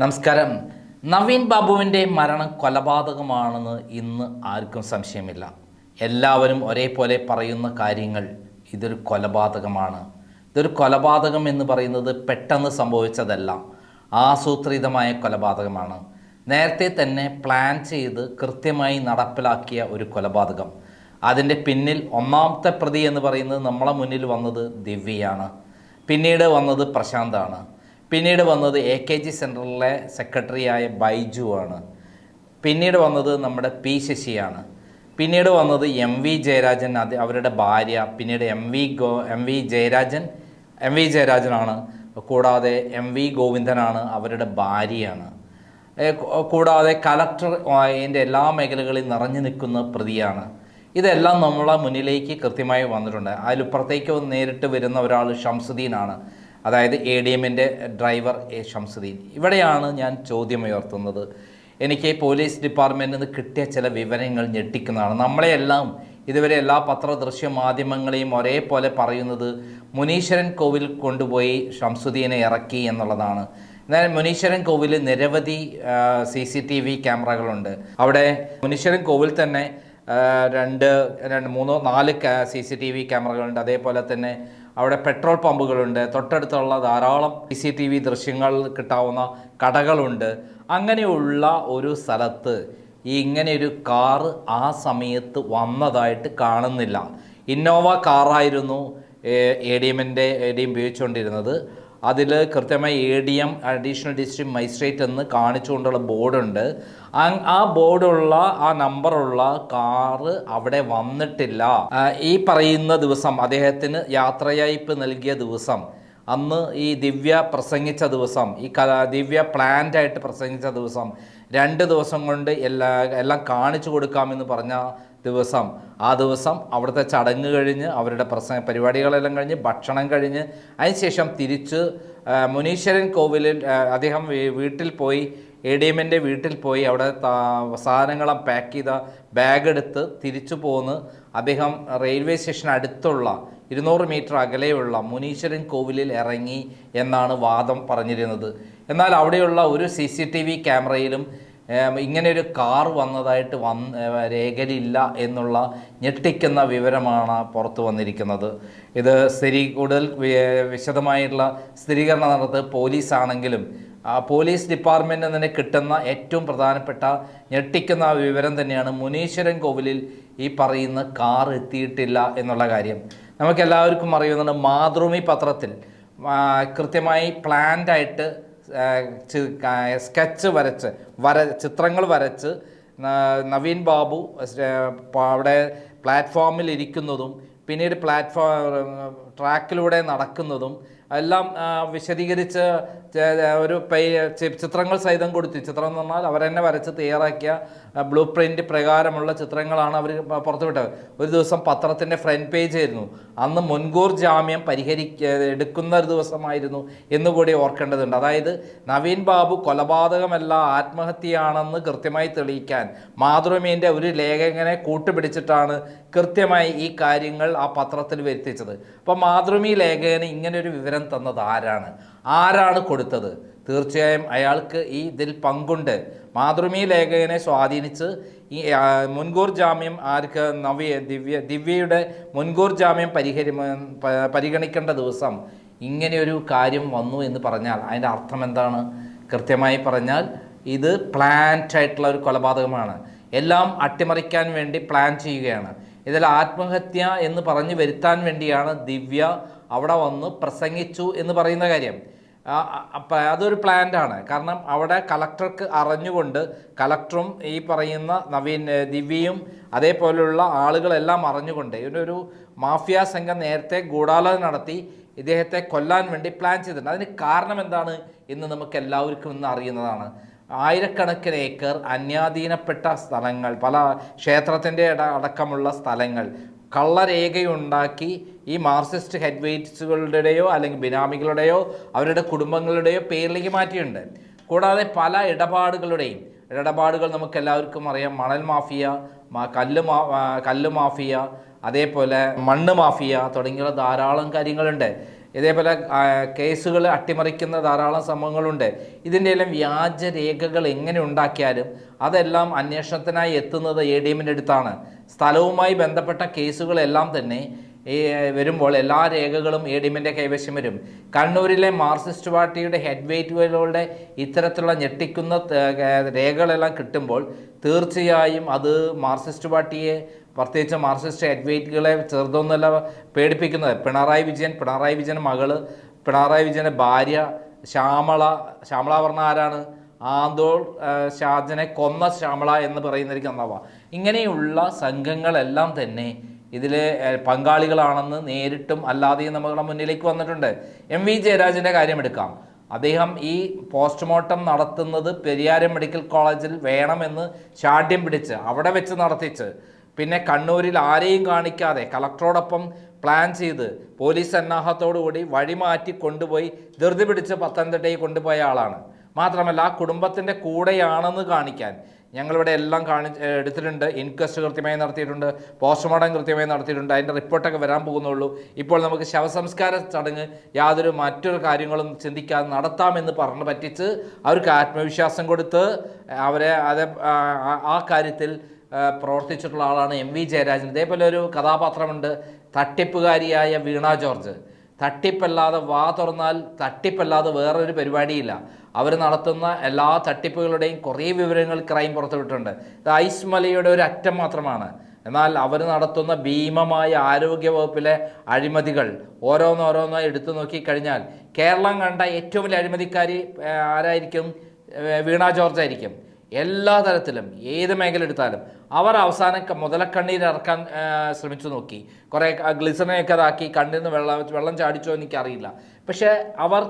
നമസ്കാരം. നവീൻ ബാബുവിന്റെ മരണം കൊലപാതകമാണെന്ന് ഇന്ന് ആർക്കും സംശയമില്ല. എല്ലാവരും ഒരേപോലെ പറയുന്ന കാര്യങ്ങൾ ഇതൊരു കൊലപാതകമാണ്. ഇതൊരു കൊലപാതകം എന്ന് പറയുന്നത് പെട്ടെന്ന് സംഭവിച്ചതല്ല. ആസൂത്രിതമായ കൊലപാതകമാണ്. നേരത്തെ തന്നെ പ്ലാൻ ചെയ്ത് കൃത്യമായി നടപ്പിലാക്കിയ ഒരു കൊലപാതകം. അതിന്റെ പിന്നിൽ ഒന്നാമത്തെ പ്രതി എന്ന് പറയുന്നത് നമ്മളെ മുന്നിൽ വന്നത് ദിവ്യയാണ്. പിന്നീട് വന്നത് പ്രശാന്താണ്. പിന്നീട് വന്നത് എ കെ ജി സെന്ററിലെ സെക്രട്ടറിയായ ബൈജു ആണ്. പിന്നീട് വന്നത് നമ്മുടെ പി ശശിയാണ്. പിന്നീട് വന്നത് എം വി ജയരാജൻ അത് അവരുടെ ഭാര്യ. പിന്നീട് M V go M V Jayarajan M V ജയരാജനാണ്. കൂടാതെ എം വി ഗോവിന്ദനാണ് അവരുടെ ഭാര്യയാണ്. കൂടാതെ കലക്ടർ അതിന്റെ എല്ലാ മേഖലകളിൽ നിറഞ്ഞു നിൽക്കുന്ന പ്രതിയാണ്. ഇതെല്ലാം നമ്മളെ മുന്നിലേക്ക് കൃത്യമായി വന്നിട്ടുണ്ട്. അതിലിപ്പുറത്തേക്ക് നേരിട്ട് വരുന്ന ഒരാൾ ഷംസുദ്ദീനാണ്. അതായത് എ ഡി എമ്മിന്റെ ഡ്രൈവർ എ ഷംസുദ്ദീൻ ഇവിടെയാണ് ഞാൻ ചോദ്യം ഉയർത്തുന്നത് എനിക്ക് പോലീസ് ഡിപ്പാർട്ട്മെന്റിൽ നിന്ന് കിട്ടിയ ചില വിവരങ്ങൾ ഞെട്ടിക്കുന്നതാണ്. നമ്മളെയെല്ലാം ഇതുവരെ എല്ലാ പത്ര ദൃശ്യ മാധ്യമങ്ങളെയും ഒരേപോലെ പറയുന്നത് മുനീശ്വരൻ കോവിൽ കൊണ്ടുപോയി ഷംസുദ്ദീനെ ഇറക്കി എന്നുള്ളതാണ്. എന്നാൽ മുനീശ്വരൻ കോവിൽ നിരവധി സി സി ടി വി ക്യാമറകളുണ്ട്. അവിടെ മുനീശ്വരൻ കോവിൽ തന്നെ രണ്ട് രണ്ട് മൂന്നോ നാല് സി സി ടി വി ക്യാമറകളുണ്ട്. അതേപോലെ തന്നെ അവിടെ പെട്രോൾ പമ്പുകളുണ്ട്. തൊട്ടടുത്തുള്ള ധാരാളം സി സി ടി വി ദൃശ്യങ്ങൾ കിട്ടാവുന്ന കടകളുണ്ട്. അങ്ങനെയുള്ള ഒരു സ്ഥലത്ത് ഈ ഇങ്ങനെ ഒരു കാറ് ആ സമയത്ത് വന്നതായിട്ട് കാണുന്നില്ല. ഇന്നോവ കാറായിരുന്നു എ ഡി എമ്മിന്റെ എ ഡി എം ഉപയോഗിച്ചുകൊണ്ടിരുന്നത്. അതിൽ കൃത്യമായി A D M additional district magistrate എന്ന് കാണിച്ചുകൊണ്ടുള്ള ബോർഡുണ്ട്. ആ- ബോർഡുള്ള ആ നമ്പറുള്ള കാറ് അവിടെ വന്നിട്ടില്ല. ഈ പറയുന്ന ദിവസം അദ്ദേഹത്തിന് യാത്രയയപ്പ് നൽകിയ ദിവസം അന്ന് ഈ ദിവ്യ പ്രസംഗിച്ച ദിവസം ഈ ദിവ്യ പ്ലാന്റായിട്ട് പ്രസംഗിച്ച ദിവസം രണ്ട് ദിവസം കൊണ്ട് എല്ലാ എല്ലാം കാണിച്ചു കൊടുക്കാമെന്ന് പറഞ്ഞ ദിവസം. ആ ദിവസം അവിടുത്തെ ചടങ്ങ് കഴിഞ്ഞ് അവരുടെ പ്രസംഗ പരിപാടികളെല്ലാം കഴിഞ്ഞ് ഭക്ഷണം കഴിഞ്ഞ് അതിനുശേഷം തിരിച്ച് മുനീശ്വരൻ കോവിലിൽ അദ്ദേഹം വീട്ടിൽ പോയി എ ഡി എമ്മിന്റെ വീട്ടിൽ പോയി അവിടെ സാധനങ്ങളെ പാക്ക് ചെയ്ത ബാഗ് എടുത്ത് തിരിച്ചു പോന്ന് അദ്ദേഹം റെയിൽവേ സ്റ്റേഷൻ അടുത്തുള്ള ഇരുന്നൂറ് മീറ്റർ അകലെയുള്ള മുനീശ്വരൻ കോവിലിൽ ഇറങ്ങി എന്നാണ് വാദം പറഞ്ഞിരുന്നത്. എന്നാൽ അവിടെയുള്ള ഒരു സി ക്യാമറയിലും ഇങ്ങനെ ഒരു കാർ വന്നതായിട്ട് വന്ന് രേഖയിലില്ല എന്നുള്ള ഞെട്ടിക്കുന്ന വിവരമാണ് പുറത്തു വന്നിരിക്കുന്നത്. ഇത് സ്ഥിരീ കൂടുതൽ വിശദമായിട്ടുള്ള സ്ഥിരീകരണം നടത്തുന്നത് പോലീസാണെങ്കിലും പോലീസ് ഡിപ്പാർട്ട്മെന്റിൽ നിന്ന് കിട്ടുന്ന ഏറ്റവും പ്രധാനപ്പെട്ട ഞെട്ടിക്കുന്ന വിവരം തന്നെയാണ് മുനീശ്വരൻ കോവിലിൽ ഈ പറയുന്ന കാർ എത്തിയിട്ടില്ല എന്നുള്ള കാര്യം. നമുക്കെല്ലാവർക്കും അറിയുന്നുണ്ട് മാതൃഭൂമി പത്രത്തിൽ കൃത്യമായി പ്ലാൻഡ് ആയിട്ട് സ്കെച്ച് വരച്ച് വര ചിത്രങ്ങൾ വരച്ച് നവീൻ ബാബു അവിടെ പ്ലാറ്റ്ഫോമിൽ ഇരിക്കുന്നതും പിന്നീട് പ്ലാറ്റ്ഫോം ട്രാക്കിലൂടെ നടക്കുന്നതും എല്ലാം വിശദീകരിച്ച് ഒരു ചിത്രങ്ങൾ സഹിതം കൊടുത്തു. ചിത്രം എന്ന് പറഞ്ഞാൽ അവരെന്നെ വരച്ച് തയ്യാറാക്കിയ ബ്ലൂ പ്രിന്റ് പ്രകാരമുള്ള ചിത്രങ്ങളാണ് അവർ പുറത്തുവിട്ടത്. ഒരു ദിവസം പത്രത്തിന്റെ ഫ്രണ്ട് പേജ് ആയിരുന്നു. അന്ന് മുൻകൂർ ജാമ്യം പരിഹരിക്ക എടുക്കുന്ന ഒരു ദിവസമായിരുന്നു എന്നുകൂടി ഓർക്കേണ്ടതുണ്ട്. അതായത് നവീൻ ബാബു കൊലപാതകമല്ല ആത്മഹത്യയാണെന്ന് കൃത്യമായി തെളിയിക്കാൻ മാതൃമീന്റെ ഒരു ലേഖകനെ കൂട്ടുപിടിച്ചിട്ടാണ് കൃത്യമായി ഈ കാര്യങ്ങൾ ആ പത്രത്തിൽ വരുത്തിച്ചത്. അപ്പോൾ മാതൃമി ലേഖകന് ഒരു വിവരം തന്നത് ആരാണ്? ആരാണ് കൊടുത്തത്? തീർച്ചയായും അയാൾക്ക് ഈ ഇതിൽ പങ്കുണ്ട്. മാതൃമി ലേഖകനെ സ്വാധീനിച്ച് ഈ മുൻകൂർ ജാമ്യം ആർക്ക് നവ്യ ദിവ്യ ദിവ്യയുടെ മുൻകൂർ ജാമ്യം പരിഹരി പരിഗണിക്കേണ്ട ദിവസം ഇങ്ങനെയൊരു കാര്യം വന്നു എന്ന് പറഞ്ഞാൽ അതിന്റെ അർത്ഥം എന്താണ്? കൃത്യമായി പറഞ്ഞാൽ ഇത് പ്ലാൻഡ് ആയിട്ടുള്ള ഒരു കൊലപാതകമാണ്. എല്ലാം അട്ടിമറിക്കാൻ വേണ്ടി പ്ലാൻ ചെയ്യുകയാണ്. ഇതിൽ ആത്മഹത്യ എന്ന് പറഞ്ഞു വരുത്താൻ വേണ്ടിയാണ് ദിവ്യ അവിടെ വന്ന് പ്രസംഗിച്ചു എന്ന് പറയുന്ന കാര്യം. അതൊരു പ്ലാന്റാണ് കാരണം അവിടെ കളക്ടർക്ക് അറിഞ്ഞുകൊണ്ട് കളക്ടറും ഈ പറയുന്ന നവീൻ ദിവ്യയും അതേപോലെയുള്ള ആളുകളെല്ലാം അറിഞ്ഞുകൊണ്ട് ഇവരൊരു മാഫിയ സംഘം നേരത്തെ ഗൂഢാലോചന നടത്തി ഇദ്ദേഹത്തെ കൊല്ലാൻ വേണ്ടി പ്ലാൻ ചെയ്തിട്ടുണ്ട്. അതിന് കാരണം എന്താണ് എന്ന് നമുക്ക് എല്ലാവർക്കും ഇന്ന് അറിയുന്നതാണ്. ആയിരക്കണക്കിന് ഏക്കർ അന്യാധീനപ്പെട്ട സ്ഥലങ്ങൾ പല ക്ഷേത്രത്തിന്റെ അടക്കമുള്ള സ്ഥലങ്ങൾ. കള്ളരേഖയുണ്ടാക്കി ഈ മാർക്സിസ്റ്റ് ഹെഡ് വെയ്റ്റ്സുകളുടെയോ അല്ലെങ്കിൽ ബിനാമികളുടെയോ അവരുടെ കുടുംബങ്ങളുടെയോ പേരിലേക്ക് മാറ്റിയിട്ടുണ്ട്. കൂടാതെ പല ഇടപാടുകളുടെയും ഇടപാടുകൾ നമുക്ക് എല്ലാവർക്കും അറിയാം. മണൽ മാഫിയ കല്ല് മാ കല്ല് മാഫിയ അതേപോലെ മണ്ണ് മാഫിയ തുടങ്ങിയുള്ള ധാരാളം കാര്യങ്ങളുണ്ട്. ഇതേപോലെ കേസുകൾ അട്ടിമറിക്കുന്ന ധാരാളം സംഭവങ്ങളുണ്ട്. ഇതിന്റെ എല്ലാം വ്യാജ രേഖകൾ എങ്ങനെ ഉണ്ടാക്കിയാലും അതെല്ലാം അന്വേഷണത്തിനായി എത്തുന്നത് എ ഡി എമ്മിന്റെ അടുത്താണ്. സ്ഥലവുമായി ബന്ധപ്പെട്ട കേസുകളെല്ലാം തന്നെ ഈ വരുമ്പോൾ എല്ലാ രേഖകളും എ ഡി എമ്മിന്റെ കൈവശം വരും. കണ്ണൂരിലെ മാർക്സിസ്റ്റ് പാർട്ടിയുടെ ഹെഡ് വെയ്റ്റുകളുടെ ഇത്തരത്തിലുള്ള ഞെട്ടിക്കുന്ന രേഖകളെല്ലാം കിട്ടുമ്പോൾ തീർച്ചയായും അത് മാർക്സിസ്റ്റ് പാർട്ടിയെ പ്രത്യേകിച്ച് മാർക്സിസ്റ്റ് അഡ്വൈറ്റുകളെ ചെറുതൊന്നുമല്ല പേടിപ്പിക്കുന്നത്. പിണറായി വിജയൻ പിണറായി വിജയൻ മകൾ പിണറായി വിജയന്റെ ഭാര്യ ശ്യാമള ശ്യാമള പറഞ്ഞ ആരാണ്? ആന്തോൾ ഷാജനെ കൊന്ന ശ്യാമള എന്ന് പറയുന്നതിലേക്ക് നന്നാവാം ഇങ്ങനെയുള്ള സംഘങ്ങളെല്ലാം തന്നെ ഇതിൽ പങ്കാളികളാണെന്ന് നേരിട്ടും അല്ലാതെയും നമ്മുടെ മുന്നിലേക്ക് വന്നിട്ടുണ്ട്. എം വി ജയരാജന്റെ കാര്യം എടുക്കാം. അദ്ദേഹം ഈ പോസ്റ്റ്മോർട്ടം നടത്തുന്നത് പെരിയാരം മെഡിക്കൽ കോളേജിൽ വേണമെന്ന് ശാഠ്യം പിടിച്ച് അവിടെ വെച്ച് നടത്തിച്ച് പിന്നെ കണ്ണൂരിൽ ആരെയും കാണിക്കാതെ കളക്ടറോടൊപ്പം പ്ലാൻ ചെയ്ത് പോലീസ് സന്നാഹത്തോടുകൂടി വഴിമാറ്റി കൊണ്ടുപോയി ധൃതി പിടിച്ച് പത്തനംതിട്ടയിൽ കൊണ്ടുപോയ ആളാണ്. മാത്രമല്ല കുടുംബത്തിന്റെ കൂടെയാണെന്ന് കാണിക്കാൻ ഞങ്ങളിവിടെ എല്ലാം കാണി എടുത്തിട്ടുണ്ട്. ഇൻക്വസ്റ്റ് കൃത്യമായി നടത്തിയിട്ടുണ്ട്. പോസ്റ്റ്മോർട്ടം കൃത്യമായി നടത്തിയിട്ടുണ്ട്. അതിന്റെ റിപ്പോർട്ടൊക്കെ വരാൻ പോകുന്നുള്ളൂ. ഇപ്പോൾ നമുക്ക് ശവസംസ്കാര ചടങ്ങ് യാതൊരു മറ്റൊരു കാര്യങ്ങളും ചിന്തിക്കാതെ നടത്താമെന്ന് പറഞ്ഞ് പറ്റിച്ച് അവർക്ക് ആത്മവിശ്വാസം കൊടുത്ത് അവരെ അത് ആ- കാര്യത്തിൽ പ്രവർത്തിച്ചിട്ടുള്ള ആളാണ് എം വി ജയരാജൻ. ഇതേപോലെ ഒരു കഥാപാത്രമുണ്ട് തട്ടിപ്പുകാരിയായ വീണ ജോർജ്. തട്ടിപ്പല്ലാതെ വാ തുറന്നാൽ തട്ടിപ്പല്ലാതെ വേറൊരു പരിപാടിയില്ല. അവർ നടത്തുന്ന എല്ലാ തട്ടിപ്പുകളുടെയും കുറേ വിവരങ്ങൾ ക്രൈം പുറത്തുവിട്ടിട്ടുണ്ട് ഇത് ഐസ് മലയുടെ ഒരു അറ്റം മാത്രമാണ്. എന്നാൽ അവർ നടത്തുന്ന ഭീമമായ ആരോഗ്യ വകുപ്പിലെ അഴിമതികൾ ഓരോന്നോരോന്നായി എടുത്തു നോക്കിക്കഴിഞ്ഞാൽ കേരളം കണ്ട ഏറ്റവും വലിയ അഴിമതിക്കാരി ആരായിരിക്കും? വീണ ജോർജ് ആയിരിക്കും. എല്ലാ തരത്തിലും ഏത് മേഖല എടുത്താലും അവർ അവസാനം മുതലക്കണ്ണീർ ഇറക്കാൻ ശ്രമിച്ചു നോക്കി. കുറേ ഗ്ലിസറിനെയൊക്കെ അതാക്കി കണ്ണിൽ നിന്ന് വെള്ളം വെള്ളം ചാടിച്ചോ എനിക്കറിയില്ല. പക്ഷേ അവർ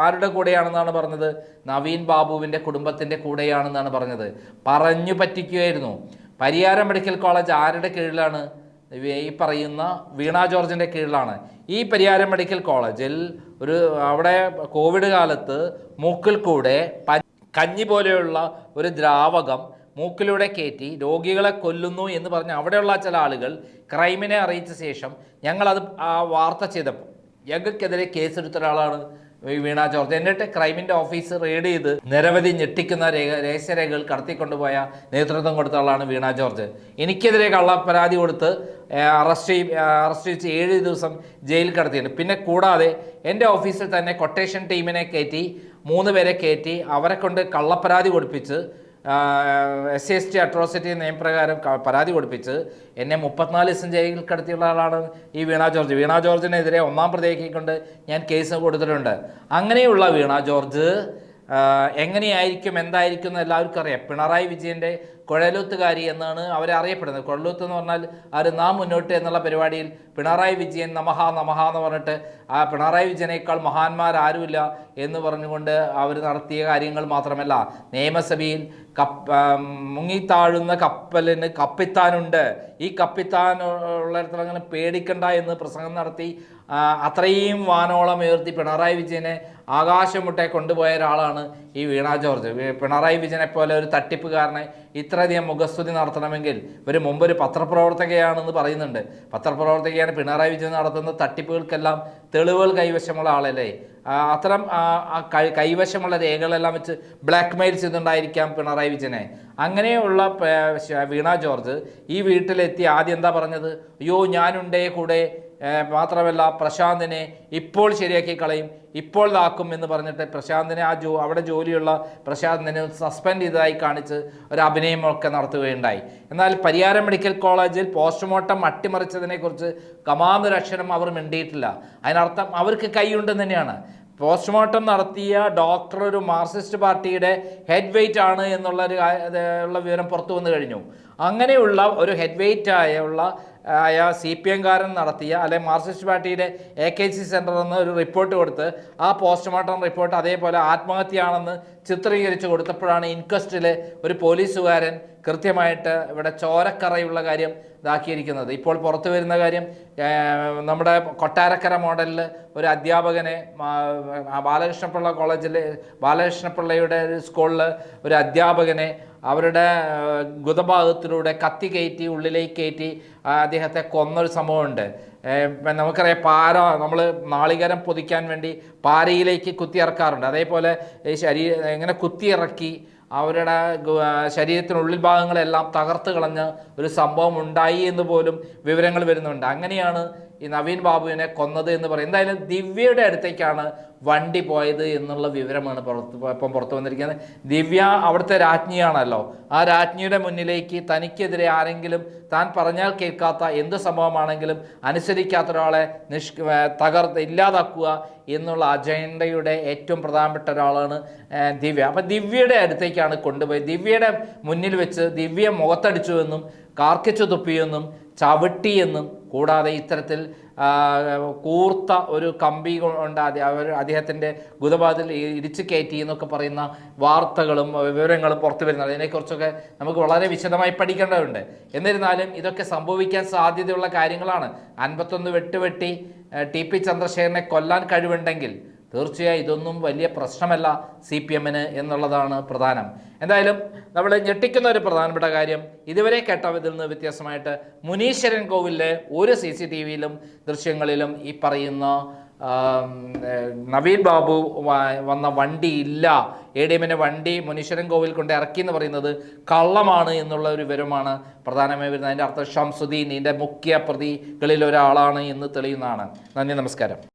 ആരുടെ കൂടെയാണെന്നാണ് പറഞ്ഞത്? നവീൻ ബാബുവിന്റെ കുടുംബത്തിന്റെ കൂടെയാണെന്നാണ് പറഞ്ഞത്. പറഞ്ഞു പറ്റിക്കുകയായിരുന്നു. പരിയാരം മെഡിക്കൽ കോളേജ് ആരുടെ കീഴിലാണ്? ഈ പറയുന്ന വീണ ജോർജിന്റെ കീഴിലാണ്. ഈ പരിയാരം മെഡിക്കൽ കോളേജിൽ ഒരു അവിടെ കോവിഡ് കാലത്ത് മൂക്കിൽ കൂടെ കഞ്ഞി പോലെയുള്ള ഒരു ദ്രാവകം മൂക്കിലൂടെ കയറ്റി രോഗികളെ കൊല്ലുന്നു എന്ന് പറഞ്ഞ് അവിടെയുള്ള ചില ആളുകൾ ക്രൈമിനെ അറിയിച്ച ശേഷം ഞങ്ങളത് ആ വാർത്ത ചെയ്തപ്പോൾ ഞങ്ങൾക്കെതിരെ കേസെടുത്ത ഒരാളാണ് വീണ ജോർജ്. എന്നിട്ട് ക്രൈമിന്റെ ഓഫീസ് റെയ്ഡ് ചെയ്ത് നിരവധി ഞെട്ടിക്കുന്ന രേഖ രഹസ്യരേഖകൾ കടത്തിക്കൊണ്ടുപോയ നേതൃത്വം കൊടുത്ത ആളാണ് വീണ ജോർജ്. എനിക്കെതിരെ കള്ള പരാതി കൊടുത്ത് അറസ്റ്റ് ചെയ്യും അറസ്റ്റ് ചെയ്ത് ഏഴ് ദിവസം ജയിലിൽ കടത്തിയിട്ടുണ്ട്. പിന്നെ കൂടാതെ എന്റെ ഓഫീസിൽ തന്നെ കൊട്ടേഷൻ ടീമിനെ കയറ്റി മൂന്ന് പേരെ കയറ്റി അവരെ കൊണ്ട് കള്ളപ്പരാതി കൊടുപ്പിച്ച് എസ് എസ് ടി അട്രോസിറ്റി നിയമപ്രകാരം പരാതി കൊടുപ്പിച്ച് എന്നെ മുപ്പത്തിനാല് ദിവസം ജയിലിൽ കടത്തിയുള്ള ആളാണ് ഈ വീണ ജോർജ്. വീണ ജോർജിനെതിരെ ഒന്നാം പ്രതിയാക്കിക്കൊണ്ട് ഞാൻ കേസ് കൊടുത്തിട്ടുണ്ട്. അങ്ങനെയുള്ള വീണ ജോർജ് എങ്ങനെയായിരിക്കും എന്തായിരിക്കും എന്ന് എല്ലാവർക്കും അറിയാം. പിണറായി വിജയന്റെ കുഴലൂത്തുകാരി എന്നാണ് അവരെ അറിയപ്പെടുന്നത്. കുഴലൂത്ത് എന്ന് പറഞ്ഞാൽ അവർ നാം മുന്നോട്ട് എന്നുള്ള പരിപാടിയിൽ പിണറായി വിജയൻ നമഹ നമഹ എന്ന് പറഞ്ഞിട്ട് ആ പിണറായി വിജയനേക്കാൾ മഹാന്മാരാരുമില്ല എന്ന് പറഞ്ഞുകൊണ്ട് അവർ നടത്തിയ കാര്യങ്ങൾ മാത്രമല്ല. നിയമസഭയിൽ കപ്പ മുങ്ങിത്താഴുന്ന കപ്പലിന് കപ്പിത്താനുണ്ട്. ഈ കപ്പിത്താൻ ഉള്ളിടത്തോളം പേടിക്കണ്ട എന്ന് പ്രസംഗം നടത്തി അത്രയും വാനോളം ഉയർത്തി പിണറായി വിജയനെ ആകാശം മുട്ടെ കൊണ്ടുപോയ ഒരാളാണ് ഈ വീണ ജോർജ്. പിണറായി വിജയനെ പോലെ ഒരു തട്ടിപ്പുകാരനെ ഇത്രയധികം മുഖസ്തുതി നടത്തണമെങ്കിൽ ഇവർ മുമ്പ് ഒരു പത്രപ്രവർത്തകയാണെന്ന് പറയുന്നുണ്ട്. പത്രപ്രവർത്തകയാണ് പിണറായി വിജയൻ നടത്തുന്ന തട്ടിപ്പുകൾക്കെല്ലാം തെളിവുകൾ കൈവശമുള്ള ആളല്ലേ? അത്തരം കൈവശമുള്ള രേഖകളെല്ലാം വെച്ച് ബ്ലാക്ക് മെയിൽ ചെയ്തിട്ടുണ്ടായിരിക്കാം പിണറായി വിജയനെ. അങ്ങനെയുള്ള വീണ ജോർജ് ഈ വീട്ടിലെത്തി ആദ്യം എന്താ പറഞ്ഞത്? അയ്യോ ഞാനുണ്ടേ കൂടെ മാത്രമല്ല പ്രശാന്തിനെ ഇപ്പോൾ ശരിയാക്കി കളയും ഇപ്പോൾ ഇതാക്കും എന്ന് പറഞ്ഞിട്ട് പ്രശാന്തിനെ ആ ജോ അവിടെ ജോലിയുള്ള പ്രശാന്തിനെ സസ്പെൻഡ് ചെയ്തതായി കാണിച്ച് ഒരു അഭിനയമൊക്കെ നടത്തുകയുണ്ടായി. എന്നാൽ പരിയാരം മെഡിക്കൽ കോളേജിൽ പോസ്റ്റ്മോർട്ടം അട്ടിമറിച്ചതിനെക്കുറിച്ച് കമാന്നൊരക്ഷരം അവർ മിണ്ടിയിട്ടില്ല. അതിനർത്ഥം അവർക്ക് കൈയുണ്ടെന്ന് തന്നെയാണ്. പോസ്റ്റ്മോർട്ടം നടത്തിയ ഡോക്ടർ ഒരു മാർക്സിസ്റ്റ് പാർട്ടിയുടെ ഹെഡ് വെയിറ്റ് ആണ് എന്നുള്ള ഒരു ഉള്ള വിവരം പുറത്തു വന്നു കഴിഞ്ഞു. അങ്ങനെയുള്ള ഒരു ഹെഡ് വെയിറ്റ് ആയ ഉള്ള ആയ സി പി എംകാരൻ നടത്തിയ അല്ലെ മാർക്സിസ്റ്റ് പാർട്ടിയുടെ എ കെ സി സെന്റർ എന്ന് ഒരു റിപ്പോർട്ട് കൊടുത്ത് ആ പോസ്റ്റ്മോർട്ടം റിപ്പോർട്ട് അതേപോലെ ആത്മഹത്യയാണെന്ന് ചിത്രീകരിച്ച് കൊടുത്തപ്പോഴാണ് ഇൻക്വസ്റ്റിലെ ഒരു പോലീസുകാരൻ കൃത്യമായിട്ട് ഇവിടെ ചോരക്കറയുള്ള കാര്യം ഇതാക്കിയിരിക്കുന്നത്. ഇപ്പോൾ പുറത്തു വരുന്ന കാര്യം നമ്മുടെ കൊട്ടാരക്കര മോഡലിൽ ഒരു അധ്യാപകനെ ബാലകൃഷ്ണപിള്ള കോളേജിൽ ബാലകൃഷ്ണപിള്ളയുടെ സ്കൂളിൽ ഒരു അധ്യാപകനെ അവരുടെ ഗുതഭാഗത്തിലൂടെ കത്തി കയറ്റി ഉള്ളിലേക്ക് കയറ്റി അദ്ദേഹത്തെ കൊന്നൊരു സംഭവമുണ്ട്. നമുക്കറിയാം പാര നമ്മൾ നാളികരം പൊതിക്കാൻ വേണ്ടി പാരയിലേക്ക് കുത്തിയിറക്കാറുണ്ട്. അതേപോലെ ഈ ശരീര ഇങ്ങനെ കുത്തിയിറക്കി അവരുടെ ശരീരത്തിനുള്ളിൽ ഭാഗങ്ങളെല്ലാം തകർത്ത് കളഞ്ഞ ഒരു സംഭവം ഉണ്ടായി എന്ന് പോലും വിവരങ്ങൾ വരുന്നുണ്ട്. അങ്ങനെയാണ് ഈ നവീൻ ബാബുവിനെ കൊന്നത് എന്ന് പറയും. എന്തായാലും ദിവ്യയുടെ അടുത്തേക്കാണ് വണ്ടി പോയത് എന്നുള്ള വിവരമാണ് പുറത്ത് ഇപ്പം പുറത്തു വന്നിരിക്കുന്നത്. ദിവ്യ അവിടുത്തെ രാജ്ഞിയാണല്ലോ. ആ രാജ്ഞിയുടെ മുന്നിലേക്ക് തനിക്കെതിരെ ആരെങ്കിലും താൻ പറഞ്ഞാൽ കേൾക്കാത്ത എന്ത് സംഭവമാണെങ്കിലും അനുസരിക്കാത്ത ഒരാളെ നിഷ് തകർത്ത് ഇല്ലാതാക്കുക എന്നുള്ള അജണ്ടയുടെ ഏറ്റവും പ്രധാനപ്പെട്ട ഒരാളാണ് ദിവ്യ. അപ്പം ദിവ്യയുടെ അടുത്തേക്കാണ് കൊണ്ടുപോയി ദിവ്യയുടെ മുന്നിൽ വെച്ച് ദിവ്യ മുഖത്തടിച്ചു എന്നും കാർക്കിച്ചു തുപ്പിയെന്നും ചവിട്ടിയെന്നും കൂടാതെ ഇത്തരത്തിൽ കൂർത്ത ഒരു കമ്പി കൊണ്ട് അവർ അദ്ദേഹത്തിന്റെ ഗുദപാതിൽ ഇടിച്ചു കയറ്റി എന്നൊക്കെ പറയുന്ന വാർത്തകളും വിവരങ്ങളും പുറത്തു വരുന്നത്. അതിനെക്കുറിച്ചൊക്കെ നമുക്ക് വളരെ വിശദമായി പഠിക്കേണ്ടതുണ്ട്. എന്നിരുന്നാലും ഇതൊക്കെ സംഭവിക്കാൻ സാധ്യതയുള്ള കാര്യങ്ങളാണ്. അൻപത്തൊന്ന് വെട്ടുവെട്ടി ടി പി ചന്ദ്രശേഖരനെ കൊല്ലാൻ കഴിവുണ്ടെങ്കിൽ തീർച്ചയായും ഇതൊന്നും വലിയ പ്രശ്നമല്ല സി പി എമ്മിന് എന്നുള്ളതാണ് പ്രധാനം. എന്തായാലും നമ്മൾ ഞെട്ടിക്കുന്ന ഒരു പ്രധാനപ്പെട്ട കാര്യം ഇതുവരെ കേട്ടതിൽ നിന്ന് വ്യത്യാസമായിട്ട് മുനീശ്വരൻ കോവിലിലെ ഒരു സി സി ടി വിയിലും ദൃശ്യങ്ങളിലും ഈ പറയുന്ന നവീൻ ബാബു വന്ന വണ്ടി ഇല്ല. എ ഡി എമ്മിന്റെ വണ്ടി മുനീശ്വരൻ കോവിൽ കൊണ്ട് ഇറക്കി എന്ന് പറയുന്നത് കള്ളമാണ് എന്നുള്ള ഒരു വിവരമാണ് പ്രധാനമായി വരുന്നത്. അതിന്റെ അർത്ഥം ഷംസുദ്ദീൻ ഇതിന്റെ മുഖ്യ പ്രതികളിൽ ഒരാളാണ് എന്ന് തെളിയുന്നതാണ്. നന്ദി നമസ്കാരം.